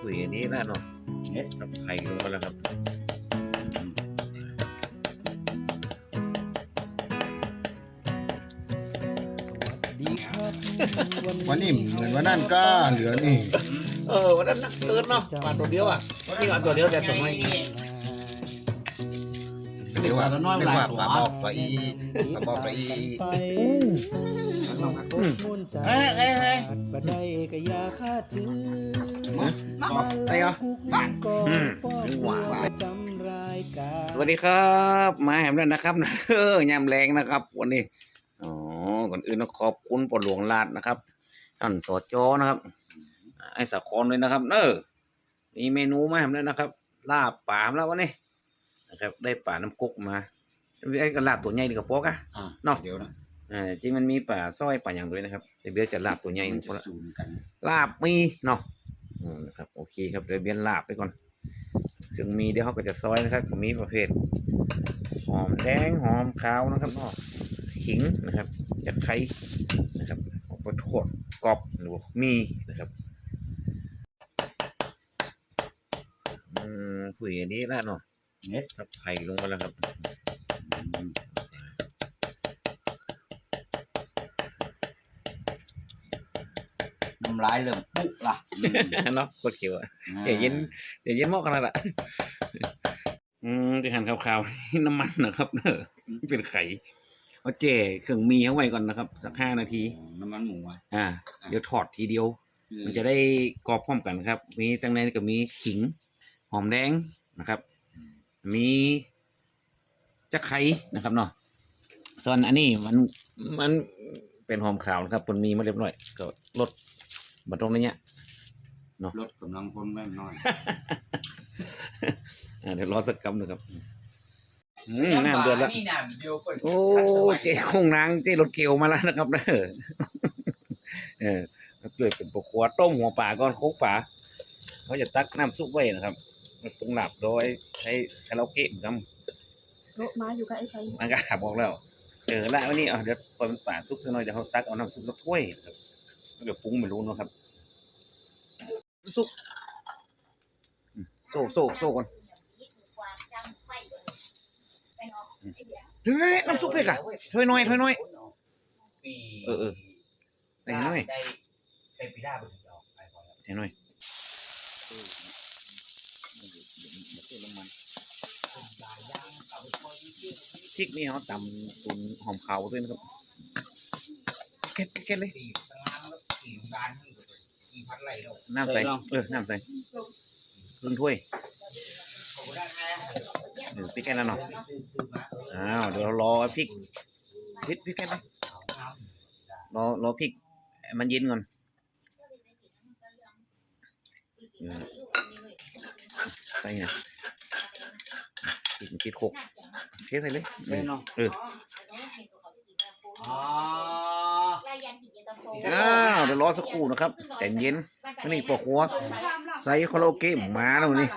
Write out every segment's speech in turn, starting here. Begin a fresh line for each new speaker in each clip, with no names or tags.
คุยอันนี้แล้วเนาะ
เอ๊ะ
กับไข่ลงมาแล้วครับ
ดีครับ
วันนี้เหมือนวันนั้นก็เหลือนี่
เออวันนั้นนักเกินเนาะปลาตัวเดียวอะนี่เอาตัวเดียวแต่ตัวน้อย
เรียกว่า
ปลาน้อย
เรียกว่า
หลาย
ป
ตัว
ลาบอกปลาอีปลาบอกปลาอี
เฮ้ยเฮ้ยเฮ้ยบัดได้ก็อย่าคาดถือ
บ อกอะไรเหรอ
อืม
หวานจำรายการ
สวัสดีครับ มาแหมแล้วนะครับเออยามแรงนะครับ วันนี้อ๋อก่อนอื่นต้องขอบคุณปอหลวงลาดนะครับท่านสจนะครับ ไอ้สะคอนเลยนะครับ เออมีเมนูมาแหมแล้วนะครับลาบป่ามแล้ววันนี้นะครับ ได้ป่าน้ำกุกมาไอ้กระลาบตัวใหญ่ดีกับปอกอะ
อ่า
เนาะ
เดี๋ยวนะ
อ่าจริงมันมีป่าสร้อยป่าอย่างด้วยนะครับเดี๋ยวเบี้ยจะลาบตัวใหญ่
มัน
คน
จะ
ละ
ซูมกัน
ลาบมีเนาะอืม นะครับ โอเคครับเดี๋ยวเบี้ยลาบไปก่อนเครื่องมีเดี๋ยวเขาก็จะซอยนะครับมีประเภท หอมแดงหอมขาวนะครับเนาะขิงนะครับจะไข่นะครับออกไปทอดกรอบหรือว่ามีนะครับอืมคุยอันนี้แล้วเนาะ
เน็ต
ครับไข่ลงมาแล้วครับำ
ลายเริ่มปุ๊ละ
เนาะกดเขียวอะเดี๋ยวเย็นเดี๋ยวเย็นหมอกกันแล้วล่ะอืมที่หั่นขาวๆนี่น้ำมันนะครับเนอะเป็นไข่เอาเจเครื่องมีเอาไว้ก่อนนะครับ สักห้านาที
น้ำมันหมูอะ
อ่า เดี๋ยวถอดทีเดียว มันจะได้กรอบพร้อมกันครับ มีตั้งในก็มีขิง หอมแดงนะครับ มีจะไข่นะครับเนาะส่วนอันนี้มันมันเป็นหอมขาวนะครับมันมีมาเรียบร้อยก็ลด บัตรงนี้เนี่ย
ลดกำลังคนแม่น้อย
อ่าเดี๋ยวรอสักกำหนึ่งครับอืมน้ำเดือดแล้ว
นี่น้ำเดียวคน
โอ้เจ๊คงนางเจ๊รถเกลียวมาแล้วนะครับเด้อเออช่วยเป็นปกครัวต้มหัวป่าก่อนโคกป่าเขาจะตักน้ำซุปไว้นะครับปรุงหลับโดยใช้คาราโอเกะครับ
โลมาอยู่กับไอ้ชัย
มันก็หาบอกแล้วเออละวันนี้เอาเดี๋ยวพอมันป่าซุปสักหน่อยเดี๋ยวเขาตักเอาน้ำซุปสักถ้วยครับ เดี๋ยวปรุงไม่รู้เนาะครับซุปอืมโซ่โซ่โซ่ก่อนเฮ้ยน้ำซุปเผ็ดอะถ้วยน้อยถ้วยน้อยเออเออใส่หน่อย
ได้ได้ปีด้าไปถึงออกไปพอแล้ว
ใส่หน่อยพริกนี่เขาตำตุนหอมขาวด้วยนะครับเก็ดเก็ดเลย
ตีตั้งน้ำแล้วตีโรงงานนี่ก็กี่พันไรแล้ว
น้ำใส่เออน้ำใส่ครึ่งถ้วย
เขาก็ได้แค่
เออพริกแค่นั้นเนาะ
ซื้อซื้อมา
อ้าวเดี๋ยวเรารอพริกพริกพริกแค่ไหน
เอาน้ำ
รอรอพริกให้มันเย็นก่อนเออใส่ไงพริกมันติดโคกเทใส่เลยเออ เออ
อ๋อ
อ้าวเดี๋ยวรอสักครู่นะครับแต่เย็นอันนี้ปอครัว ใส่คาราโอเกะมาแล้วนี่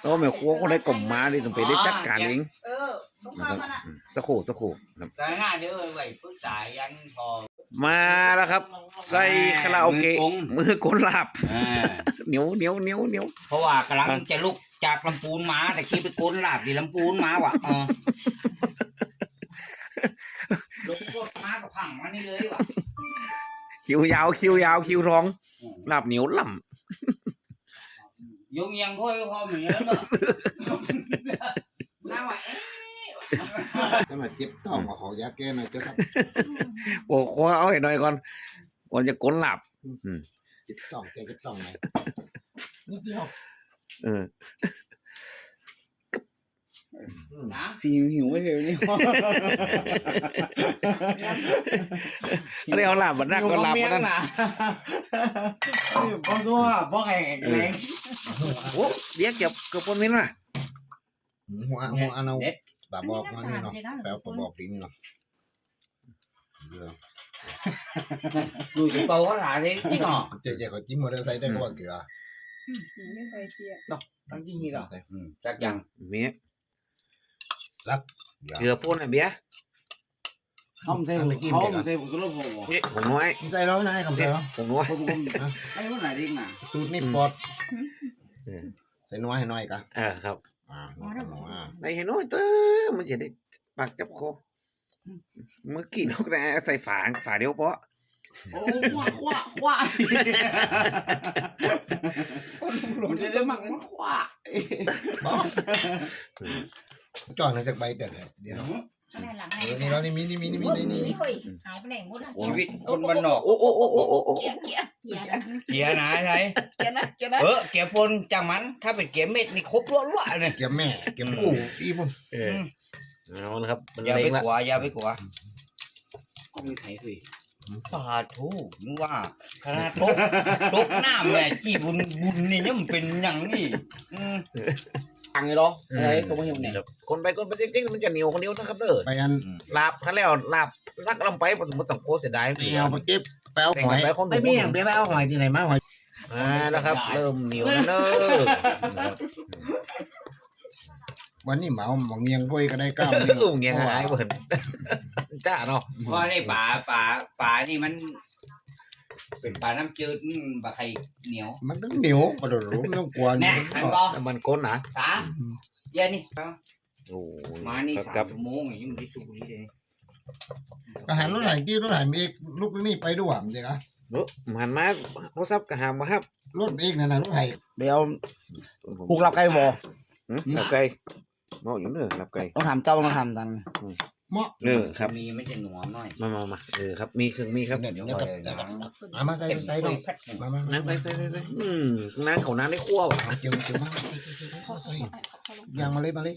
แล้วแม่ครัวก็ได้กล่อมมาเลยต้องไปได้จัดการเอง
เออสงค
นะ
ราม
ครับ
มันอะ
อืมสักครู่สักครู่ครับ
แต่ง่ายเด้อไว้ปรึกษายันพอ
มาแล้วครับ ใส่คาราโอเกะ
มือกง
มือกลลาบ
อ่า
เหนียวเหนียวเหนียวเหนียว
เพราะว่ากำลัง
อะ
จะลุกจากลำปูนมาแต่คิดไปโกนลาบดีลำปูนมาว่ะเออ ลุกโคตรมากับพังมานี่เลยว่ะ
คิวยาวคิวยาวคิวท้องลาบเหนียวล่
ยงยังค่อยพอเหมือนกันเนอะน่าไหว
ถ้ามาเจ็บท้องมาขอยาแก้หน่อยเจ้าครับำ
บอกว่าเอาให้หน่อยก่อนก่อนจะกลลาบ
เจ็บท้องแกเจ็บท้องไหนนิดเดียว
เออ
นะ
สีหิวไม่เคยนี่อันนี้เอาลาบมันนักก็ลาบมันนั่น
พ่อตัวพ่อแข่งแรง
โอ้เรียกเก็บเกือบปนมิ้นว่ะ
หัวหัวอันเอา
เด็ด
ปลาบอกมานี่เนาะแปลว่าปลาบอกดิ้งเนาะเรือ
ดูจะเป่าเขาหลายเลยจริงเหรอ
เจ๊เจ๊เขาจิ้มมอเตอร์ไซค์ได้ก็ว่าเกลือ
ไม่ใส่เตี้ย
ตั้งที่นี่เหรอ
อืมจักยัง
เมีย
รัก
เกลือป่นอะเบียร์
เขาไม่ใช่ผมเขาไม่ใช่ผมสุรพงศ์
นี่ผมน้อย
ใจเรานายคำใจเรา
ผมน้อย
ผมผมไอ้คนไหนดิ้งน่ะ
สูตรนี่ปลอด
เออ
ใส่น้อยให้น้อยกะ
เออครับ
อ่าน้อยกับน้อยอ่า
ไอ้เห็นน้อยเต้อมันจะได้ปากจับคอเมื่อกี้นกนะใส่ฝาฝาเดียวเพาะ
โอ้ขวาขวาขวามันจะได้มักมันขวา
จ่อหนังจากใบเด็ดเดี๋ยวเนาะเออนี่เรานี่มีนี่มีนี่มีนี่นี่
หายไปไหนหมดอะ
ชีวิตคนบ้านนอก
โอ้โอ้โอ้โอ้โอ้โอ้
เกียร์เกียร์เกียร์นะ
เกียร์นะใช่
เกียร์นะเกียร์นะ
เออเกียร์ปนจังมัน ถ้าเป็นเกียร์เม็ดนี่ครบล้วนๆเลย
เก็บแม่เก็บปู่อีผม
เออเอาละครับมัน
อย่า
เล็
ไป
งละ
กลัวอย่าไปกลัว
ก็มีไถสิ
ปาทูนึกว่าขนาดตกตกน้ำแหละจีบุญบุญนี่ยังเป็นอย่างนี้ อืม
ตังไงหรอไอ้ตัวไม่เห็นเนี่ย
ครับคนไปคนไปจริงๆมันจะเหนียวคนเดียวนะครับเด้อ
ไปอัน
ลาบคันแล้วลาบรักลำไปผมมันต้องโคเสียดาย
ไปเอาไปเก็บไปเอา
แต่ง
หอย
ไปคน
ไม่มีอย่างเดียวไปเอาหอยที่ไหนมาหอย
อ่าแล้วครับ เริ่มเหนียวแล้วเนอะ
วันนี้เหมาหมองเงียงกล้วยก็ได้เก้า
เออเงี้ยหายเบิร์นจ้าเนาะ
เพราะได้ป่าป่าป่านี่มัน เป็นป่าน้ำจืดนี่บะไข่เหนียว
มันต้องเหนียวกระโดดรู้ไม่ต้องกลัว
แน่อันก็
น้ำมันก้นนะ
สาเย็นนี่
โอ้ย
มานี่
ครั
สา
บ
มชั่วโมงยังไม่ได้สูบนี่เลย
อาหารรถไหนกี้รถไหนมีลูกนี่ไปด้วยมั้งจ๊ะ
เออมันมาโทรศัพท์กระหามมาครับ
รถเองนั่นน่ะรถไหน
เดี๋ยวผูกหลับไก่บ่
หืมหลับไก่เมาอยู่เนอะหลับไก่
ต้องถามเจ้าต้องถามตัง
เหมาะ
เออครับ
มีไม่ใช่หนัวหน่อย
มามามาเออครับ มีเครื่องมีครับ
เดี๋ยวเดี๋ยวกับเดี๋ยวกับเอามาใส่
เต็ม
ใส่
ใส่
ด
ด
อ
อกก
มามามา
นั่งใส่ใส่ใส่ใส่อืมนั่งเขานั่งได้คั่วว่ะ
เจียวเจียวมาใส่ยางมาเลยมาเลย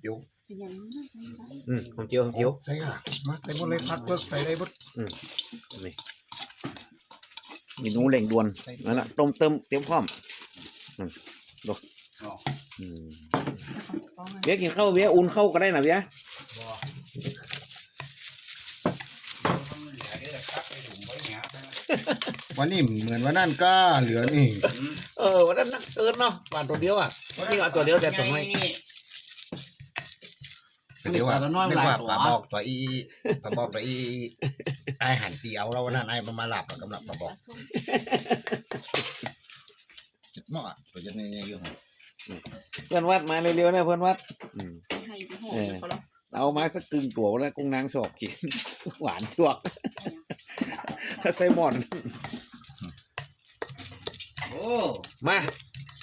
เจียว
เป็นอย่างนี้ใส่ได้
อืมของเจียวของเจียว
ใส่ค่ะมาใส่หมดเลยพักเลิกใส่ได้หมด
มีหนูเหล่งด่วน
ใส่
นั่นแหละต้มเติมเตรียมพร้อมอืมดูอืมเบียร์กินข้าวเบียร์อุ่นข้าวก็ได้นะเบียร์
วันนี้เหมือนวันนั้นก็เหลือนี่
เออวันนั้นนักเกินเนาะปลาตัวเดียวอะนี่เอาตัวเดียวแต่ตัวน้อย
เดี๋ยวว่าเรียกว่าปลาบอกตัวอีปลาบอกตัวอีไอหันตีเอาแล้ววันนั้นไอมันมาหลับกำลังปลาบอกเหมาะตัวจะเนี่ยอยู่
เพื่อนวัดมาเร็วๆนะเพื่อนวัดอืม
ให้ไปห่อเขาแล้ว
เอามาสักกึ่งตัวแล้วกุ้งนางชอบกิน หวานจวกไซมอน
โอ้
มา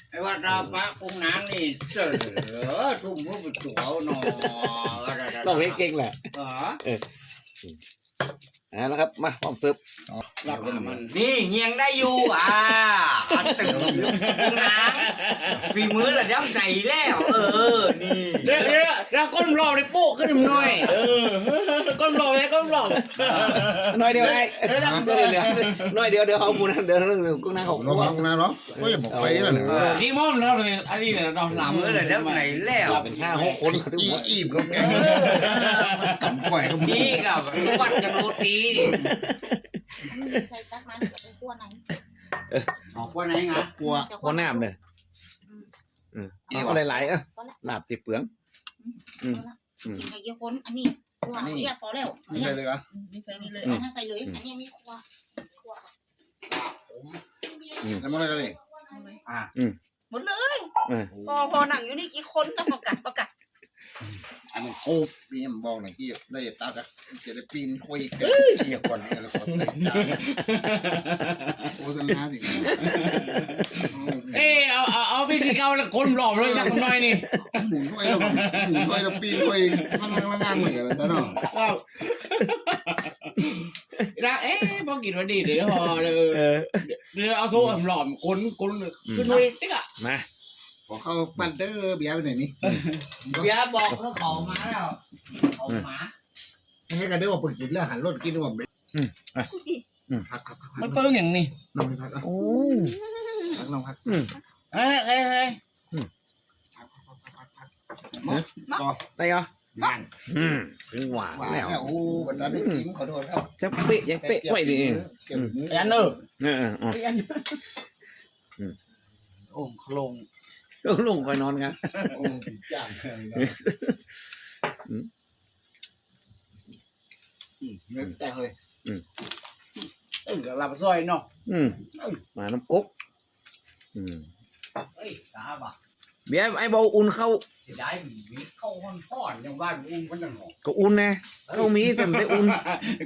ไอ้ว่าเราปะกุ้งนางนี่เสือทุ่มหัวไปจั่วหนอ
ต้องเล่นเก่งแหละ
อ๋อ
อ่าแล้วครับ มาพร้อมเสิร์ฟ
หลับกันมัน
นี่เงียงได้อยู่อ่า อันตึงกุ้งนางฝีมือระดับไหนแล้ว เออ นี่
เดี๋ยวเดี๋ยวแล้วก้นรอบในโป๊กขึ้นหน่อย เออก้นรอบไงก้นรอบ
หน่อยเดียวไอ้เดี๋ยวเดี๋ยวเดี๋ยวหน่อยเดียวเดี๋ยวเอาปูนะเดี๋ยวเดี๋ยวกุ้งนางของ
ลงมาลงนะเนาะก็อย่าบอกไปแล้วเนี่ย
นี่มอมแล้วเลยอันนี้เนี่ยเราหลับ
มือระดับไหนแล้ว
เป็นห้าหกคนเขาถึง
อี
หมด
อีบก็แกกำข่อยก็
นี่กับวัดกันโรตีนี่
ใช้ตักมันไปคั่วไหน
ออกว่าไหนงะ
กลัว
คนน้ำเลยอืมเอาหลายๆอะลาบติดเปลือง
กินไก่เยี่ยวคนอันนี้คั่วเยี่ยพอแล้ว
ไม่ใช่เลยเหรอ
ไม่ใส่นี่เลยเอาถ้าใส่เลยอันนี้มีคั่วคั่ว
แล้วมันอะไรกันเลย
หมดเลย
เออ
พอพอหนังอยู่นี่กี่คนต้องประกาศประกาศ
อันนี้โอ้พี่มันบอกหน่อยที่ได้ตากันจะได้ปีนคุยกันเสียก่อนนี่แล้วก็ได้จ้าโฆษณาสิ
เออเอาเอาเอาพี่ที่เก่าแล้วก้นรอบเลยสักหน่อยนี่
หมุนด้วยแล้วหมุนด้วยแล้วปีนคุยนั่งนั่งนั่งเหมือนกันแล้วเนาะ
ว้าวนะเอ๊ะพอกินวันดีเดี๋ยวพอเออ
เออ
เดี๋ยวเอาโซ่หลอมก้นก้นขึ้นด้วยติ๊กอะ
มา
พอเข้าปั้นเตอร์เบียร์ไปไหนนี่
เบียบอกเขาขอมาแล้วขอมา
ให้กันได้ว่าปึกกินแล้วหันรถกินว่าพักพักพัก
มันเปิ้งอย่างนี้
น้องพัก
โอ้
พักน้องพัก
เอ้ยเอ้ยเอ้ย
ได้เหรออืมถึงหวาน
ว้า
แล้ว
วโอ้บรรดาได้กินขอโทษครับ
จะเป๊ะยังเป๊ะไว้ดิ
เก็บมือ
ยันเนอร์
เออเออเออ
โอ้คลง
ลงคอยนอนกัน
โอ้จ้าง
เงินแต่เฮ้ย
อืม
เอ้ยกับลาบซอยเนาะ
อืมมาน้ำกกอืม
เอ้ยตาบ่ะ
เบียร์ไอ้เบาอุ่นเข้า
เสียดายมีเข้าห้อนห้อนยังบ้านอุ้มมันยังหอม
ก็อุ่นแน่เข้ามีแต่ไม่ได้อุ่น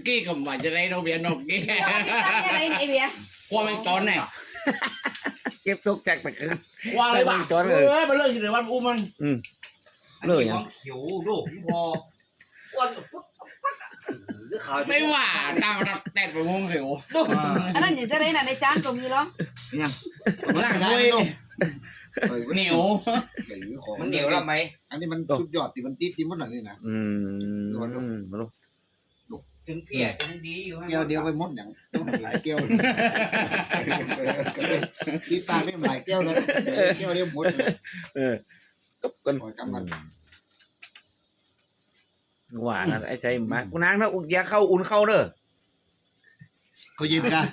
กี้กับว่าจะได้เราเบียร์นกกี้
อะไรไอเบียร์
ควาแมงจอนเนี่ย
เก็บตกจากตะเกิน
ควาอะไรบ้าง
แมงจอนเลย
เออมันเลิกอยู่ในวันอุ้มมัน
เลยยัง
ของเขียวลูกพออ้วนปุ๊บปั๊บหรือขาว
ไม่ว่าตามรับแต่ไปงงเหว
อันนั้นอย่างจะได้น่ะในจานก็มีเหรอ
ร่างด้วยเหนียว
มันเหนียวแล้วไหม
อันนี้มันสุดยอดที่มันติดที่มันหน่อยนี่นะ
อืมมาดู
ถึงเพียถึงดีอยู่
แก้วเดียวไปหมดอย่างต้องหลายแก้วติดตาไม่หลายแก้วเลยแก้วเดียวหมดเลย
เออตบกัน
ปล่อยกำมัน
ว่ากันไอ้ใจมากูนางนะอุ่นอยาเข้าอุ่นเข้าเด้อ
เขายืนกัน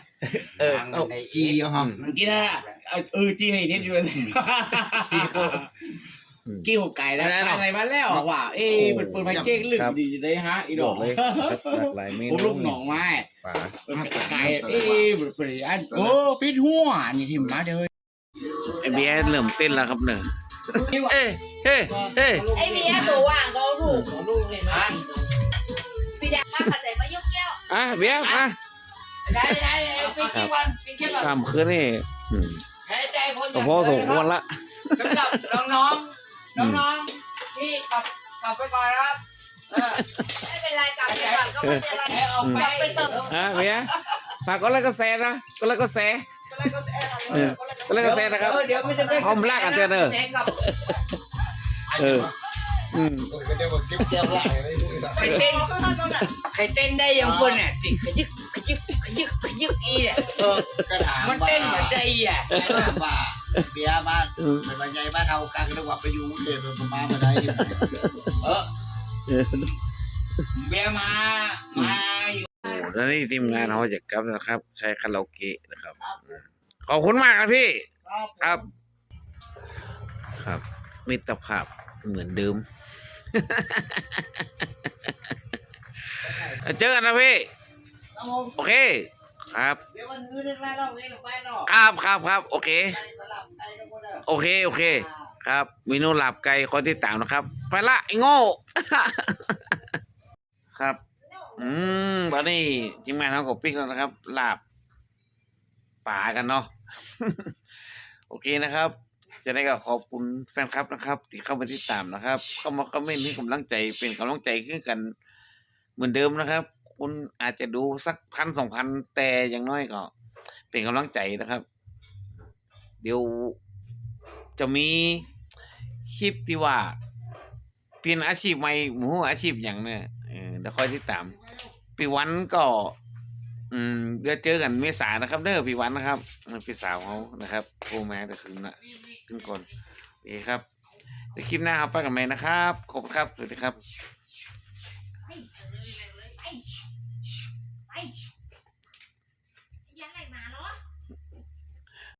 เออเอา
จีเอาห้อง
มันกินอะไรเออจีให้นิดอยู่เลย
จีเข้า
กิ้วไก่แล้วอะไรมาแล้วว่าเอ๊ะมันเปิดมาเจ๊งลึกดีเลยฮะอีด
บ
อ
อกกเลยหลากหลายเม
ผม
นู
ลูกหนองไม้
ป่า
ไก่เอ๊ะมันเปิดอันโอ้ปิดหัวนี่ทิมมาเด้อ
ไอ้เบียร์เริ่มเต้นแล้วครับเนอะเอ้เฮ้เฮ้
ไอเบียร์ตัวว่างก็ถูก
ลูกเลยนะ
พี่แดงมาขัดใจมายกแก้ว
อะเบียร์มา
ได้ได้เป็นกี่วันเป็นกี่วัน
ข้ามคืนนี่อืม
แพ้ใจคน
ก็พอสมควรละ
สำหรับน้องๆ น้องๆที่กลับกลับไปก่อนครับ
ไม่เป็นไรกลับไปก่อนก็ไม่เป็นไร
แพ้ออกไป
ไปเถอะ
อะเบียร์ฝากกดไลค์กดแชร์นะกดไลค์กดแชร์เออกดไลค์กดแชร์นะครับ
เดี๋ยวมันจะได้
หอมลากกันเถอะเนอะ
แจ้งกับ
เอออืม
ก็จะบอกเก็บแก้วไหลอะไรนู่น
ใครเต้นใครเต้นได้ยังคนเนี่ยติดขยึกขยึกขยึกขยึกอีเนี่ยเออก
ระถาง
มันเต้นเหมือนได้อะ
ว่า เบียร์บ้านเป็นบรรยายบ้านเฮากลางจังหวัดไปอยู่เดชประมาณมาได้
เออเบียร์มา มาอยู่
โอ้ตอนนี้ทีมงานเขาจะกลับนะครับ ใช้คาราโอเกะนะครับ ขอบคุณมากนะพี่ ครับ ครับ มิตรภาพเหมือนเดิม เจอกันนะพี่ โอเค ครับ
เดี๋ยววันนี้เรื่องแรกเราเองกับแฟนเนาะ
ครับครับครับโอเค
สลับใจกันหมดเลย
โอเคโอเค ครับเมนูหลับไก่คอยติดตามนะครับ ไปละไอ้โง่ ครับ อืมตอนนี้ทีมงานเขาก็ปิ้งแล้วนะครับลาบป่ากันเนาะโอเคนะครับ จะได้ก็ขอบคุณแฟนคลับนะครับ ที่เข้ามาติดตามนะครับ เข้ามาคอมเมนต์ให้กำลังใจเป็นกำลังใจขึ้นกัน เหมือนเดิมนะครับ คุณอาจจะดูสักพันสองพันแต่อย่างน้อยก็ เป็นกำลังใจนะครับ เดี๋ยวจะมีคลิปที่ว่าเปลี่ยนอาชีพใหม่หมูอาชีพอย่างเนี่ยเดี๋ยวคอยติดตามปีวันก็ อืมเดี๋ยวเจอกันเมษานะครับ เด้อปีวันนะครับเออพี่สาวเขานะครับโทรมาแต่คืนนะขึ้นก่อนโอเคครับเดี๋ยวคลิปหน้าครับไปกันใหม่นะครับขอบคุณครับ สวัสดีครับ
Ai!